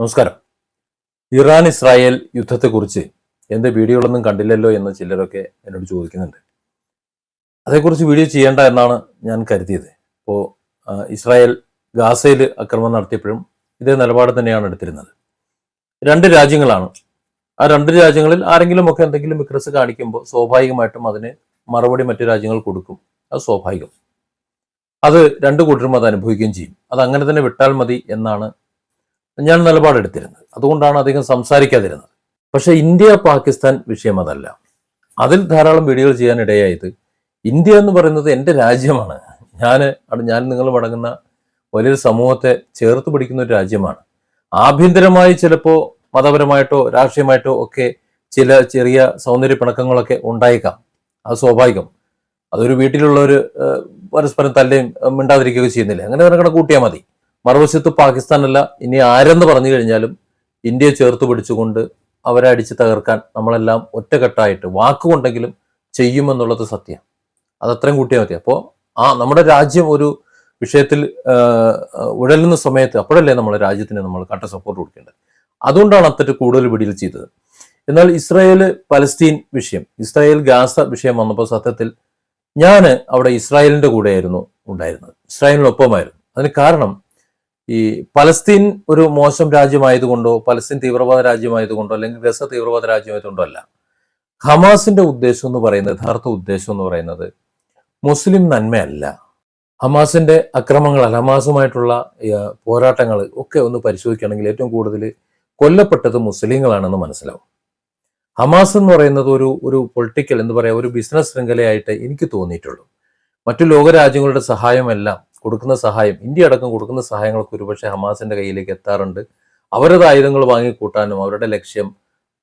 നമസ്കാരം. Iran Israel യുദ്ധത്തെക്കുറിച്ച് എന്റെ വീഡിയോകളൊന്നും കണ്ടില്ലല്ലോ എന്ന് ചിലരൊക്കെ എന്നോട് ചോദിക്കുന്നുണ്ട്. അതേക്കുറിച്ച് വീഡിയോ ചെയ്യേണ്ട എന്നാണ് ഞാൻ കരുതിയത്. ഇപ്പോൾ ഇസ്രായേൽ ഗാസയിൽ ആക്രമണം നടത്തിയപ്പോഴും ഇതേ നിലപാട് തന്നെയാണ് എടുത്തിരുന്നത്. രണ്ട് രാജ്യങ്ങളാണ്. ആ രണ്ട് രാജ്യങ്ങളിൽ ആരെങ്കിലും ഒക്കെ എന്തെങ്കിലും വിക്രസ് കാണിക്കുമ്പോൾ സ്വാഭാവികമായിട്ടും അതിന് മറുപടി മറ്റു രാജ്യങ്ങൾ കൊടുക്കും. അത് സ്വാഭാവികം. അത് രണ്ട് കൂട്ടരും അത് അനുഭവിക്കുകയും ചെയ്യും. അത് അങ്ങനെ തന്നെ വിട്ടാൽ മതി എന്നാണ് ഞാൻ നിലപാടെടുത്തിരുന്നത്. അതുകൊണ്ടാണ് അധികം സംസാരിക്കാതിരുന്നത്. പക്ഷെ ഇന്ത്യ പാകിസ്ഥാൻ വിഷയം അതല്ല. അതിൽ ധാരാളം വീഡിയോകൾ ചെയ്യാൻ ഇടയായത് ഇന്ത്യ എന്ന് പറയുന്നത് എന്റെ രാജ്യമാണ്. ഞാൻ ഞാൻ നിങ്ങൾ അടങ്ങുന്ന വലിയൊരു സമൂഹത്തെ ചേർത്ത് പിടിക്കുന്ന ഒരു രാജ്യമാണ്. ആഭ്യന്തരമായി ചിലപ്പോൾ മതപരമായിട്ടോ രാഷ്ട്രീയമായിട്ടോ ഒക്കെ ചില ചെറിയ സൗന്ദര്യ പിണക്കങ്ങളൊക്കെ ഉണ്ടായേക്കാം. അത് സ്വാഭാവികം. അതൊരു വീട്ടിലുള്ള ഒരു പരസ്പരം തല്ലുകയും ഏഹ്, മിണ്ടാതിരിക്കുകയൊക്കെ ചെയ്യുന്നില്ല? അങ്ങനെ കണക്ക് കൂട്ടിയാൽ മതി. മറുവശത്ത് പാകിസ്ഥാനല്ല ഇനി ആരെന്ന് പറഞ്ഞു കഴിഞ്ഞാലും ഇന്ത്യയെ ചേർത്ത് പിടിച്ചുകൊണ്ട് അവരെ അടിച്ച് തകർക്കാൻ നമ്മളെല്ലാം ഒറ്റക്കെട്ടായിട്ട് വാക്കുകൊണ്ടെങ്കിലും ചെയ്യുമെന്നുള്ളത് സത്യം. അതത്രയും കൂട്ടിയാൽ മതി. അപ്പോൾ ആ നമ്മുടെ രാജ്യം ഒരു വിഷയത്തിൽ ഉഴലുന്ന സമയത്ത് അപ്പോഴല്ലേ നമ്മുടെ രാജ്യത്തിന് നമ്മൾ കട്ട സപ്പോർട്ട് കൊടുക്കേണ്ടത്. അതുകൊണ്ടാണ് അത്തരത്തിൽ കൂടുതൽ പിടിയിൽ ചെയ്തത് എന്നാൽ ഇസ്രായേൽ പലസ്തീൻ വിഷയം ഇസ്രായേൽ ഗാസ വിഷയം വന്നപ്പോൾ സത്യത്തിൽ ഞാൻ അവിടെ ഇസ്രായേലിന്റെ കൂടെയായിരുന്നു ഉണ്ടായിരുന്നത്. ഇസ്രായേലിനൊപ്പമായിരുന്നു. അതിന് കാരണം ഈ പലസ്തീൻ ഒരു മോശം രാജ്യമായതുകൊണ്ടോ പലസ്തീൻ തീവ്രവാദ രാജ്യമായതുകൊണ്ടോ അല്ലെങ്കിൽ ഗസ തീവ്രവാദ രാജ്യമായതുകൊണ്ടോ അല്ല. ഹമാസിന്റെ ഉദ്ദേശം എന്ന് പറയുന്നത് യഥാർത്ഥ ഉദ്ദേശം എന്ന് പറയുന്നത് മുസ്ലിം നന്മയല്ല. ഹമാസിന്റെ അക്രമങ്ങൾ ഹമാസുമായിട്ടുള്ള പോരാട്ടങ്ങൾ ഒക്കെ ഒന്ന് പരിശോധിക്കുകയാണെങ്കിൽ ഏറ്റവും കൂടുതൽ കൊല്ലപ്പെട്ടത് മുസ്ലിങ്ങളാണെന്ന് മനസ്സിലാവും. ഹമാസ് എന്ന് പറയുന്നത് ഒരു ഒരു പൊളിറ്റിക്കൽ എന്ന് പറയാ ഒരു ബിസിനസ് ശൃംഖലയായിട്ട് എനിക്ക് തോന്നിയിട്ടുള്ളൂ. മറ്റു ലോകരാജ്യങ്ങളുടെ സഹായമെല്ലാം കൊടുക്കുന്ന സഹായം ഇന്ത്യ അടക്കം കൊടുക്കുന്ന സഹായങ്ങളൊക്കെ ഒരുപക്ഷെ ഹമാസിന്റെ കയ്യിലേക്ക് എത്താറുണ്ട്. അവരത് ആയുധങ്ങൾ വാങ്ങിക്കൂട്ടാനും അവരുടെ ലക്ഷ്യം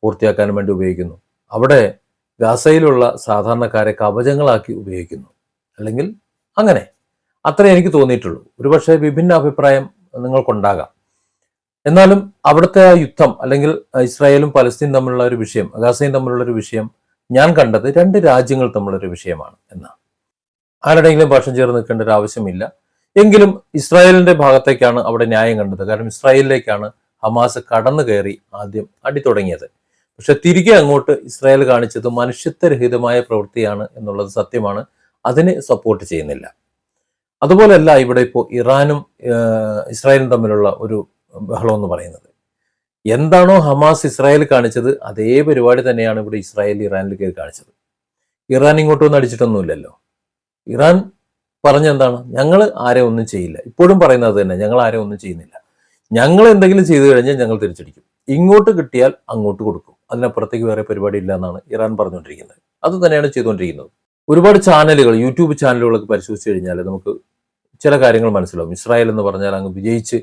പൂർത്തിയാക്കാനും വേണ്ടി ഉപയോഗിക്കുന്നു. അവിടെ ഗാസയിലുള്ള സാധാരണക്കാരെ കവചങ്ങളാക്കി ഉപയോഗിക്കുന്നു. അല്ലെങ്കിൽ അങ്ങനെ. അത്രേ എനിക്ക് തോന്നിയിട്ടുള്ളൂ. ഒരുപക്ഷെ വിഭിന്ന അഭിപ്രായം നിങ്ങൾക്കുണ്ടാകാം. എന്നാലും അവിടുത്തെ ആ യുദ്ധം അല്ലെങ്കിൽ ഇസ്രായേലും പലസ്തീൻ തമ്മിലുള്ള ഒരു വിഷയം ഗാസയും തമ്മിലുള്ള ഒരു വിഷയം ഞാൻ കണ്ടത് രണ്ട് രാജ്യങ്ങൾ തമ്മിലുള്ള ഒരു വിഷയമാണ് എന്നാണ്. ആരുടെയെങ്കിലും പക്ഷം ചേർന്ന് നിൽക്കേണ്ട ഒരു ആവശ്യമില്ല. എങ്കിലും ഇസ്രായേലിന്റെ ഭാഗത്തേക്കാണ് അവിടെ ന്യായം കണ്ടത്. കാരണം ഇസ്രായേലിലേക്കാണ് ഹമാസ് കടന്നു കയറി ആദ്യം അടി തുടങ്ങിയത്. പക്ഷെ തിരികെ അങ്ങോട്ട് ഇസ്രായേൽ കാണിച്ചത് മനുഷ്യത്വരഹിതമായ പ്രവൃത്തിയാണ് എന്നുള്ളത് സത്യമാണ്. അതിനെ സപ്പോർട്ട് ചെയ്യുന്നില്ല. അതുപോലെയല്ല ഇവിടെ ഇപ്പോൾ ഇറാനും ഇസ്രായേലും തമ്മിലുള്ള ഒരു ബഹളം എന്ന് പറയുന്നത്. എന്താണോ ഹമാസ് ഇസ്രായേൽ കാണിച്ചത് അതേ പരിപാടി തന്നെയാണ് ഇവിടെ ഇസ്രായേൽ ഇറാനിൽ കയറി കാണിച്ചത്. ഇറാൻ ഇങ്ങോട്ടൊന്നും അടിച്ചിട്ടൊന്നുമില്ലല്ലോ. ഇറാൻ പറഞ്ഞെന്താണ്? ഞങ്ങൾ ആരെ ഒന്നും ചെയ്യില്ല. ഇപ്പോഴും പറയുന്നത് തന്നെ ഞങ്ങൾ ആരെ ഒന്നും ചെയ്യുന്നില്ല. ഞങ്ങൾ എന്തെങ്കിലും ചെയ്തു കഴിഞ്ഞാൽ ഞങ്ങൾ തിരിച്ചടിക്കും. ഇങ്ങോട്ട് കിട്ടിയാൽ അങ്ങോട്ട് കൊടുക്കും. അതിനപ്പുറത്തേക്ക് വേറെ പരിപാടി ഇല്ല എന്നാണ് ഇറാൻ പറഞ്ഞുകൊണ്ടിരിക്കുന്നത്. അത് തന്നെയാണ് ചെയ്തുകൊണ്ടിരിക്കുന്നത്. ഒരുപാട് ചാനലുകൾ യൂട്യൂബ് ചാനലുകളൊക്കെ പരിശോധിച്ച് കഴിഞ്ഞാൽ നമുക്ക് ചില കാര്യങ്ങൾ മനസ്സിലാവും. ഇസ്രായേൽ എന്ന് പറഞ്ഞാൽ അങ്ങ് വിജയിച്ച്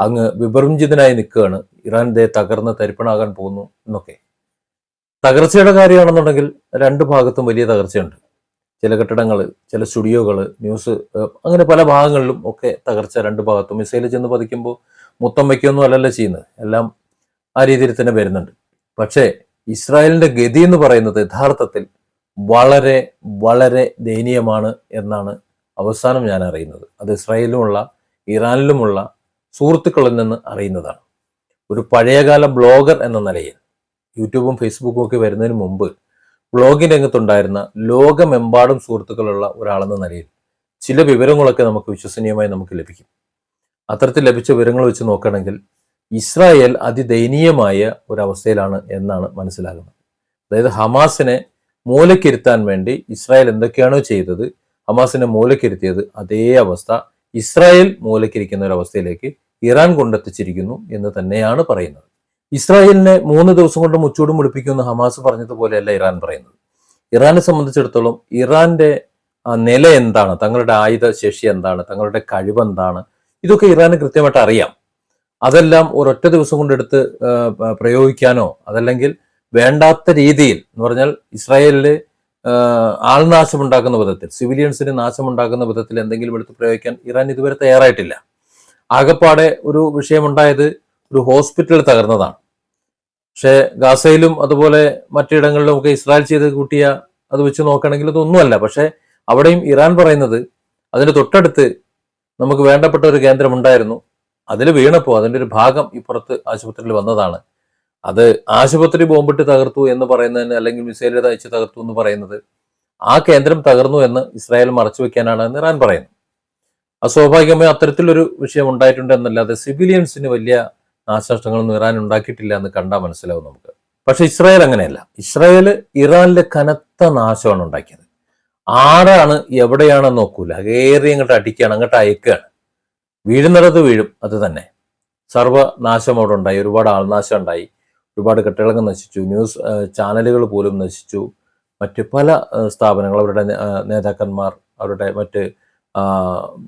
അങ്ങ് വിഭർജിതനായി നിൽക്കുകയാണ്. ഇറാൻ ദേ തകർന്ന് തരിപ്പണാകാൻ പോകുന്നു എന്നൊക്കെ. തകർച്ചയുടെ കാര്യമാണെന്നുണ്ടെങ്കിൽ രണ്ട് ഭാഗത്തും വലിയ തകർച്ചയുണ്ട്. ചില കെട്ടിടങ്ങൾ ചില സ്റ്റുഡിയോകൾ ന്യൂസ് അങ്ങനെ പല ഭാഗങ്ങളിലും ഒക്കെ തകർച്ച രണ്ട് ഭാഗത്തും. മിസൈൽ ചെന്ന് പതിക്കുമ്പോൾ മൊത്തം വയ്ക്കൊന്നും അല്ലല്ലോ ചെയ്യുന്നത്. എല്ലാം ആ രീതിയിൽ തന്നെ വരുന്നുണ്ട്. പക്ഷേ ഇസ്രായേലിന്റെ ഗതി എന്ന് പറയുന്നത് യഥാർത്ഥത്തിൽ വളരെ വളരെ ദയനീയമാണ് എന്നാണ് അവസാനം ഞാൻ അറിയുന്നത്. അത് ഇസ്രായേലിലുമുള്ള ഇറാനിലുമുള്ള സുഹൃത്തുക്കളിൽ നിന്ന് അറിയുന്നതാണ്. ഒരു പഴയകാല ബ്ലോഗർ എന്ന നിലയിൽ യൂട്യൂബും ഫേസ്ബുക്കും ഒക്കെ വരുന്നതിന് മുമ്പ് ബ്ലോഗിംഗ് രംഗത്തുണ്ടായിരുന്ന ലോകമെമ്പാടും സുഹൃത്തുക്കളുള്ള ഒരാളെന്ന നിലയിൽ ചില വിവരങ്ങളൊക്കെ നമുക്ക് വിശ്വസനീയമായി നമുക്ക് ലഭിക്കും. അത്തരത്തിൽ ലഭിച്ച വിവരങ്ങൾ വെച്ച് നോക്കുകയാണെങ്കിൽ ഇസ്രായേൽ അതിദയനീയമായ ഒരവസ്ഥയിലാണ് എന്നാണ് മനസ്സിലാകുന്നത്. അതായത് ഹമാസിനെ മൂലക്കിരുത്താൻ വേണ്ടി ഇസ്രായേൽ എന്തൊക്കെയാണോ ചെയ്തത് ഹമാസിനെ മൂലക്കിരുത്തിയത് അതേ അവസ്ഥ ഇസ്രായേൽ മൂലക്കിരിക്കുന്ന ഒരു അവസ്ഥയിലേക്ക് ഇറാൻ കൊണ്ടെത്തിച്ചിരിക്കുന്നു എന്ന് തന്നെയാണ് പറയുന്നത്. ഇസ്രായേലിനെ മൂന്ന് ദിവസം കൊണ്ട് മുച്ചൂടും മുടിപ്പിക്കുമെന്ന് ഹമാസ് പറഞ്ഞതുപോലെയല്ല ഇറാൻ പറയുന്നത്. ഇറാനെ സംബന്ധിച്ചിടത്തോളം ഇറാന്റെ നില എന്താണ്? തങ്ങളുടെ ആയുധ ശേഷി എന്താണ്? തങ്ങളുടെ കഴിവ് എന്താണ്? ഇതൊക്കെ ഇറാന് കൃത്യമായിട്ട് അറിയാം. അതെല്ലാം ഒരൊറ്റ ദിവസം കൊണ്ട് എടുത്ത് പ്രയോഗിക്കാനോ അതല്ലെങ്കിൽ വേണ്ടാത്ത രീതിയിൽ എന്ന് പറഞ്ഞാൽ ഇസ്രായേലിൽ ആൾനാശം ആൾനാശമുണ്ടാക്കുന്ന വിധത്തിൽ സിവിലിയൻസിന് നാശമുണ്ടാക്കുന്ന വിധത്തിൽ എന്തെങ്കിലും എടുത്ത് പ്രയോഗിക്കാൻ ഇറാൻ ഇതുവരെ തയ്യാറായിട്ടില്ല. ആകപ്പാടെ ഒരു വിഷയമുണ്ടായത് ഒരു ഹോസ്പിറ്റൽ തകർന്നതാണ്. പക്ഷേ ഗാസയിലും അതുപോലെ മറ്റിടങ്ങളിലും ഒക്കെ ഇസ്രായേൽ ചെയ്ത് കൂട്ടിയ അത് വെച്ച് നോക്കണമെങ്കിൽ ഇതൊന്നുമല്ല. പക്ഷേ അവിടെയും ഇറാൻ പറയുന്നത് അതിന്റെ തൊട്ടടുത്ത് നമുക്ക് വേണ്ടപ്പെട്ട ഒരു കേന്ദ്രം ഉണ്ടായിരുന്നു. അതിൽ വീണപ്പോൾ അതിന്റെ ഒരു ഭാഗം ഇപ്പുറത്ത് ആശുപത്രിയിൽ വന്നതാണ്. അത് ആശുപത്രി ബോംബിട്ട് തകർത്തു എന്ന് പറയുന്നതിന് അല്ലെങ്കിൽ മിസൈലിൽ അയച്ച് തകർത്തു എന്ന് പറയുന്നത് ആ കേന്ദ്രം തകർന്നു എന്ന് ഇസ്രായേൽ മറച്ചു വെക്കാനാണ് എന്ന് ഇറാൻ പറയുന്നത് അസ്വാഭാവികമായി അത്തരത്തിലൊരു വിഷയം ഉണ്ടായിട്ടുണ്ട് എന്നല്ലാതെ സിവിലിയൻസിന് വലിയ നാശനഷ്ടങ്ങളൊന്നും ഇറാൻ ഉണ്ടാക്കിയിട്ടില്ല എന്ന് കണ്ടാൽ മനസ്സിലാവും നമുക്ക്. പക്ഷെ ഇസ്രായേൽ അങ്ങനെയല്ല. ഇസ്രായേൽ ഇറാനിലെ കനത്ത നാശമാണ് ഉണ്ടാക്കിയത്. ആരാണ് എവിടെയാണെന്ന് നോക്കൂല. കയറി അങ്ങോട്ട് അടിക്കുകയാണ് അങ്ങോട്ട് അയക്കുകയാണ്. വീഴുന്നിടത്ത് വീഴും അത് തന്നെ. സർവനാശം അവിടെ ഉണ്ടായി ഒരുപാട് ആൾനാശം ഉണ്ടായി. ഒരുപാട് കെട്ടിടങ്ങൾ നശിച്ചു ന്യൂസ് ചാനലുകൾ പോലും നശിച്ചു. മറ്റ് പല സ്ഥാപനങ്ങൾ അവരുടെ നേതാക്കന്മാർ അവരുടെ മറ്റ്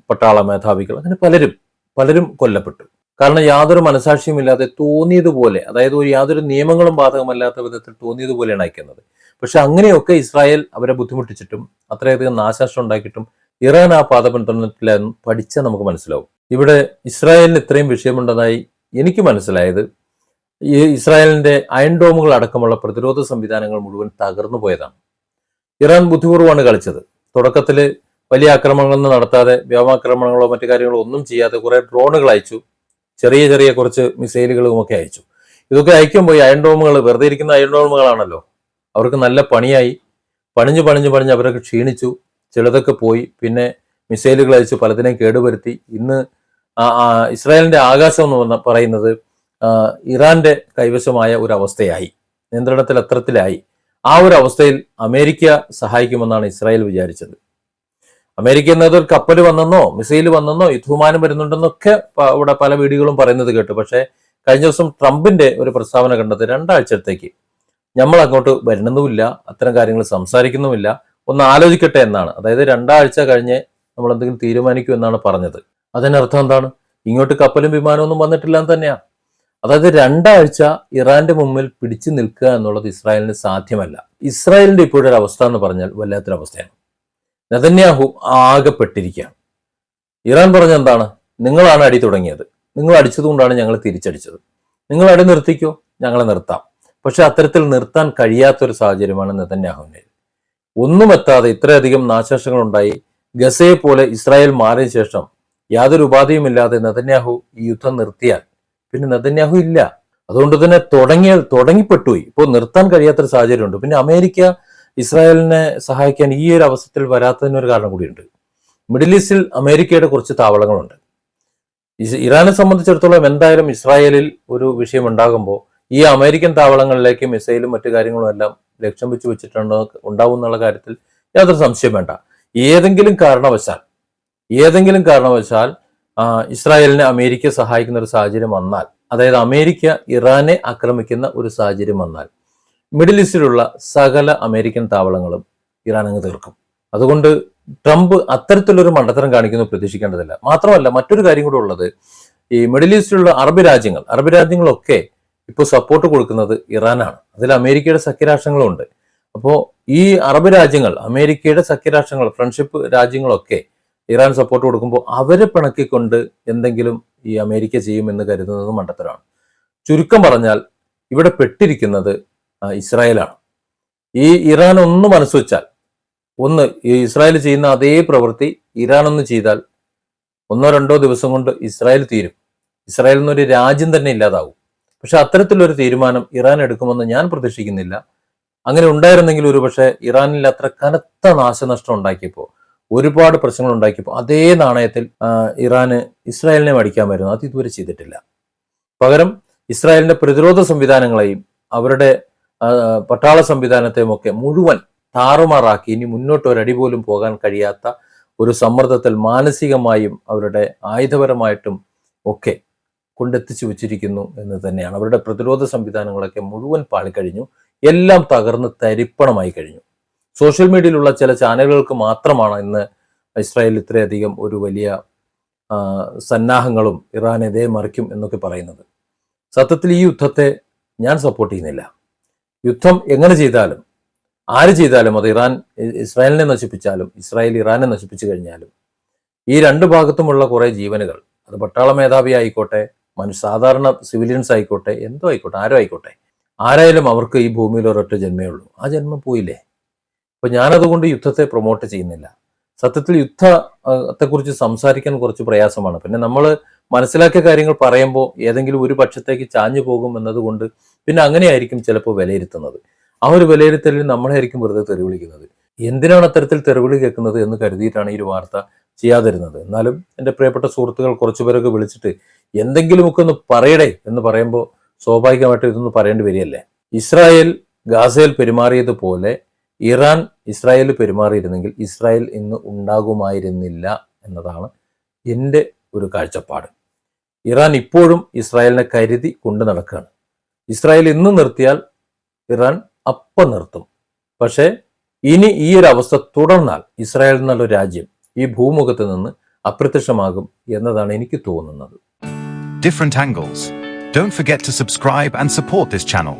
പട്ടാള മേധാവികൾ അങ്ങനെ പലരും പലരും കൊല്ലപ്പെട്ടു. കാരണം യാതൊരു മനസാക്ഷിയുമില്ലാതെ തോന്നിയതുപോലെ അതായത് ഒരു യാതൊരു നിയമങ്ങളും ബാധകമല്ലാത്ത വിധത്തിൽ തോന്നിയതുപോലെയാണ് അയക്കുന്നത്. പക്ഷെ അങ്ങനെയൊക്കെ ഇസ്രായേൽ അവരെ ബുദ്ധിമുട്ടിച്ചിട്ടും അത്രയധികം നാശനഷ്ടം ഉണ്ടാക്കിയിട്ടും ഇറാൻ ആ പാത പിന്തുടർന്നിട്ടില്ല എന്ന് പഠിച്ചാൽ നമുക്ക് മനസ്സിലാവും. ഇവിടെ ഇസ്രായേലിന് ഇത്രയും വിഷയമുണ്ടെന്നായി എനിക്ക് മനസ്സിലായത് ഈ ഇസ്രായേലിന്റെ അയൺ ഡോമുകൾ അടക്കമുള്ള പ്രതിരോധ സംവിധാനങ്ങൾ മുഴുവൻ തകർന്നു പോയതാണ്. ഇറാൻ ബുദ്ധിപൂർവമാണ് കളിച്ചത്. തുടക്കത്തിൽ വലിയ ആക്രമണങ്ങളൊന്നും നടത്താതെ വ്യോമാക്രമണങ്ങളോ മറ്റു കാര്യങ്ങളോ ഒന്നും ചെയ്യാതെ കുറെ ഡ്രോണുകൾ അയച്ചു. ചെറിയ ചെറിയ കുറച്ച് മിസൈലുകളും ഒക്കെ അയച്ചു. ഇതൊക്കെ അയക്കുമ്പോൾ ഈ അയൺ ഡോമുകൾ വെറുതെ ഇരിക്കുന്ന അയൺ ഡോമുകളാണല്ലോ അവർക്ക് നല്ല പണിയായി. പണിഞ്ഞു പണിഞ്ഞു പണിഞ്ഞ് അവരൊക്കെ ക്ഷീണിച്ചു. ചിലതൊക്കെ പോയി. പിന്നെ മിസൈലുകൾ അയച്ചു പലതിനെയും കേടുവരുത്തി. ഇന്ന് ഇസ്രായേലിന്റെ ആകാശം എന്ന് പറയുന്നത് ഇറാന്റെ കൈവശമായ ഒരു അവസ്ഥയായി നിയന്ത്രണത്തിൽ അത്രത്തിലായി ആ ഒരു അവസ്ഥയിൽ അമേരിക്ക സഹായിക്കുമെന്നാണ് ഇസ്രായേൽ വിചാരിച്ചത്. അമേരിക്ക നിന്ന് കപ്പൽ വന്നെന്നോ മിസൈൽ വന്നെന്നോ യുദ്ധവിമാനം വരുന്നുണ്ടെന്നൊക്കെ ഇവിടെ പല വീഡിയോകളും പറയുന്നത് കേട്ടു. പക്ഷേ കഴിഞ്ഞ ദിവസം ട്രംപിന്റെ ഒരു പ്രസ്താവന കണ്ടത് രണ്ടാഴ്ചത്തേക്ക്. നമ്മൾ അങ്ങോട്ട് വരണമെന്നുമില്ല അത്തരം കാര്യങ്ങൾ സംസാരിക്കുന്നുമില്ല ഒന്ന് ആലോചിക്കട്ടെ എന്നാണ്. അതായത് രണ്ടാഴ്ച കഴിഞ്ഞ് നമ്മൾ എന്തെങ്കിലും തീരുമാനിക്കൂ എന്നാണ് പറഞ്ഞത്. അതിനർത്ഥം എന്താണ്? ഇങ്ങോട്ട് കപ്പലും വിമാനവും ഒന്നും വന്നിട്ടില്ല എന്ന് തന്നെയാണ് അതായത് രണ്ടാഴ്ച ഇറാന്റെ മുമ്പിൽ പിടിച്ചു നിൽക്കുക എന്നുള്ളത് ഇസ്രായേലിന് സാധ്യമല്ല. ഇസ്രായേലിന്റെ ഇപ്പോഴൊരു അവസ്ഥ എന്ന് പറഞ്ഞാൽ വല്ലാത്തൊരു അവസ്ഥയാണ് നെതന്യാഹു ആകെപ്പെട്ടിരിക്കുകയാണ്. ഇറാൻ പറഞ്ഞ എന്താണ്? നിങ്ങളാണ് അടി തുടങ്ങിയത്. നിങ്ങൾ അടിച്ചതുകൊണ്ടാണ് ഞങ്ങൾ തിരിച്ചടിച്ചത്. നിങ്ങൾ അടി നിർത്തിക്കോ? ഞങ്ങളെ നിർത്താം. പക്ഷെ അത്തരത്തിൽ നിർത്താൻ കഴിയാത്തൊരു സാഹചര്യമാണ് നെതന്യാഹുവിന് ഒന്നും എത്താതെ ഇത്രയധികം നാശനഷ്ടങ്ങൾ ഉണ്ടായി ഗസയെ പോലെ ഇസ്രായേൽ മാറിയ ശേഷം യാതൊരു ഉപാധിയുമില്ലാതെ നെതന്യാഹു ഈ യുദ്ധം നിർത്തിയാൽ പിന്നെ നെതന്യാഹു ഇല്ല. അതുകൊണ്ട് തന്നെ തുടങ്ങിയ തുടങ്ങിപ്പെട്ടുപോയി ഇപ്പോൾ നിർത്താൻ കഴിയാത്തൊരു സാഹചര്യമുണ്ട്. പിന്നെ അമേരിക്ക ഇസ്രായേലിനെ സഹായിക്കാൻ ഈ ഒരു അവസരത്തിൽ വരാത്തതിനൊരു കാരണം കൂടിയുണ്ട്. മിഡിൽ ഈസ്റ്റിൽ അമേരിക്കയുടെ കുറച്ച് താവളങ്ങളുണ്ട്. ഇറാനെ സംബന്ധിച്ചിടത്തോളം എന്തായാലും ഇസ്രായേലിൽ ഒരു വിഷയം ഉണ്ടാകുമ്പോൾ ഈ അമേരിക്കൻ താവളങ്ങളിലേക്ക് മിസൈലും മറ്റു കാര്യങ്ങളും എല്ലാം ലക്ഷ്യം വെച്ച് വെച്ചിട്ടുണ്ടോ ഉണ്ടാവും എന്നുള്ള കാര്യത്തിൽ യാതൊരു സംശയം വേണ്ട. ഏതെങ്കിലും കാരണവശാൽ ഏതെങ്കിലും കാരണവശാൽ ഇസ്രായേലിനെ അമേരിക്ക സഹായിക്കുന്ന ഒരു സാഹചര്യം വന്നാൽ അതായത് അമേരിക്ക ഇറാനെ ആക്രമിക്കുന്ന ഒരു സാഹചര്യം വന്നാൽ മിഡിൽ ഈസ്റ്റിലുള്ള സകല അമേരിക്കൻ താവളങ്ങളും ഇറാൻ അങ്ങ് തീർക്കും. അതുകൊണ്ട് ട്രംപ് അത്തരത്തിലൊരു മണ്ടത്തരം കാണിക്കുന്നു പ്രതീക്ഷിക്കേണ്ടതില്ല. മാത്രമല്ല മറ്റൊരു കാര്യം കൂടെ ഉള്ളത് ഈ മിഡിൽ ഈസ്റ്റിലുള്ള അറബ് രാജ്യങ്ങൾ അറബ് രാജ്യങ്ങളൊക്കെ ഇപ്പോൾ സപ്പോർട്ട് കൊടുക്കുന്നത് ഇറാനാണ്. അതിൽ അമേരിക്കയുടെ സഖ്യരാഷ്ട്രങ്ങളുണ്ട്. അപ്പോൾ ഈ അറബ് രാജ്യങ്ങൾ അമേരിക്കയുടെ സഖ്യരാഷ്ട്രങ്ങൾ ഫ്രണ്ട്ഷിപ്പ് രാജ്യങ്ങളൊക്കെ ഇറാൻ സപ്പോർട്ട് കൊടുക്കുമ്പോൾ അവരെ പിണക്കിക്കൊണ്ട് എന്തെങ്കിലും ഈ അമേരിക്ക ചെയ്യുമെന്ന് കരുതുന്നത് മണ്ടത്തരമാണ്. ചുരുക്കം പറഞ്ഞാൽ ഇവിടെ പെട്ടിരിക്കുന്നത് ഇസ്രായേലാണ്. ഈ ഇറാൻ ഒന്ന് മനസ്സ് വെച്ചാൽ ഒന്ന് ഇസ്രായേൽ ചെയ്യുന്ന അതേ പ്രവൃത്തി ഇറാൻ ഒന്ന് ചെയ്താൽ ഒന്നോ രണ്ടോ ദിവസം കൊണ്ട് ഇസ്രായേൽ തീരും. ഇസ്രായേൽ എന്നൊരു രാജ്യം തന്നെ ഇല്ലാതാവും. പക്ഷെ അത്തരത്തിലൊരു തീരുമാനം ഇറാൻ എടുക്കുമെന്ന് ഞാൻ പ്രതീക്ഷിക്കുന്നില്ല. അങ്ങനെ ഉണ്ടായിരുന്നെങ്കിൽ ഒരുപക്ഷെ ഇറാനിൽ അത്ര കനത്ത നാശനഷ്ടം ഉണ്ടാക്കിയപ്പോൾ ഒരുപാട് പ്രശ്നങ്ങൾ ഉണ്ടാക്കിയപ്പോൾ അതേ നാണയത്തിൽ ഇറാന് ഇസ്രായേലിനെ മടിക്കാമായിരുന്നു അത് ഇതുവരെ ചെയ്തിട്ടില്ല. പകരം ഇസ്രായേലിന്റെ പ്രതിരോധ സംവിധാനങ്ങളെയും അവരുടെ പട്ടാള സംവിധാനത്തെയും ഒക്കെ മുഴുവൻ താറുമാറാക്കി ഇനി മുന്നോട്ട് ഒരടി പോലും പോകാൻ കഴിയാത്ത ഒരു സമ്മർദ്ദത്തിൽ മാനസികമായും അവരുടെ ആയുധപരമായിട്ടും ഒക്കെ കൊണ്ടെത്തിച്ചു വെച്ചിരിക്കുന്നു എന്ന് തന്നെയാണ്. അവരുടെ പ്രതിരോധ സംവിധാനങ്ങളൊക്കെ മുഴുവൻ പാളിക്കഴിഞ്ഞു. എല്ലാം തകർന്ന് തരിപ്പണമായി കഴിഞ്ഞു. സോഷ്യൽ മീഡിയയിലുള്ള ചില ചാനലുകൾക്ക് മാത്രമാണ് ഇന്ന് ഇസ്രായേൽ ഇത്രയധികം ഒരു വലിയ സന്നാഹങ്ങളും ഇറാൻ മറിക്കും എന്നൊക്കെ പറയുന്നത്. സത്യത്തിൽ ഈ യുദ്ധത്തെ ഞാൻ സപ്പോർട്ട് ചെയ്യുന്നില്ല. യുദ്ധം എങ്ങനെ ചെയ്താലും ആര് ചെയ്താലും അത് ഇറാൻ ഇസ്രായേലിനെ നശിപ്പിച്ചാലും ഇസ്രായേൽ ഇറാനെ നശിപ്പിച്ചു കഴിഞ്ഞാലും ഈ രണ്ട് ഭാഗത്തുമുള്ള കുറെ ജീവനുകൾ അത് പട്ടാള മേധാവി ആയിക്കോട്ടെ മനുഷ്യ സാധാരണ സിവിലിയൻസ് ആയിക്കോട്ടെ എന്തോ ആയിക്കോട്ടെ ആരോ ആയിക്കോട്ടെ ആരായാലും അവർക്ക് ഈ ഭൂമിയിൽ ഒരൊറ്റ ജന്മേ ഉള്ളൂ. ആ ജന്മം പോയില്ലേ? അപ്പൊ ഞാനതുകൊണ്ട് യുദ്ധത്തെ പ്രൊമോട്ട് ചെയ്യുന്നില്ല. സത്യത്തിൽ യുദ്ധത്തെക്കുറിച്ച് സംസാരിക്കാൻ കുറച്ച് പ്രയാസമാണ്. പിന്നെ നമ്മൾ മനസ്സിലാക്കിയ കാര്യങ്ങൾ പറയുമ്പോൾ ഏതെങ്കിലും ഒരു പക്ഷത്തേക്ക് ചാഞ്ഞു പോകും എന്നതുകൊണ്ട് പിന്നെ അങ്ങനെയായിരിക്കും ചിലപ്പോൾ വിലയിരുത്തുന്നത്. ആ ഒരു വിലയിരുത്തലിൽ നമ്മളായിരിക്കും വെറുതെ തെറി വിളിക്കുന്നത്. എന്തിനാണ് അത്തരത്തിൽ തെറിവിളി കേൾക്കുന്നത് എന്ന് കരുതിയിട്ടാണ് ഈ ഒരു വാർത്ത ചെയ്യാതിരുന്നത്. എന്നാലും എന്റെ പ്രിയപ്പെട്ട സുഹൃത്തുക്കൾ കുറച്ചു പേരൊക്കെ വിളിച്ചിട്ട് എന്തെങ്കിലുമൊക്കെ ഒന്ന് പറയടേ എന്ന് പറയുമ്പോൾ സ്വാഭാവികമായിട്ടും ഇതൊന്നും പറയേണ്ടി വരികയല്ലേ? ഇസ്രായേൽ ഗാസയിൽ പെരുമാറിയതുപോലെ ഇറാൻ ഇസ്രായേൽ പെരുമാറിയിരുന്നെങ്കിൽ ഇസ്രായേൽ ഇന്ന് ഉണ്ടാകുമായിരുന്നില്ല എന്നതാണ് എന്റെ ഒരു കാഴ്ചപ്പാട്. ഇറാൻ ഇപ്പോഴും ഇസ്രായേലിനെ കരുതി കൊണ്ടു നടക്കുകയാണ്. ഇസ്രായേൽ ഇന്ന് നിർത്തിയാൽ ഇറാൻ അപ്പം നിർത്തും പക്ഷേ ഇനി ഈ ഒരു അവസ്ഥ തുടർന്നാൽ ഇസ്രായേൽ എന്നുള്ള രാജ്യം ഈ ഭൂമുഖത്ത് നിന്ന് അപ്രത്യക്ഷമാകും എന്നതാണ് എനിക്ക് തോന്നുന്നത് different angles. Don't forget to subscribe and support this channel.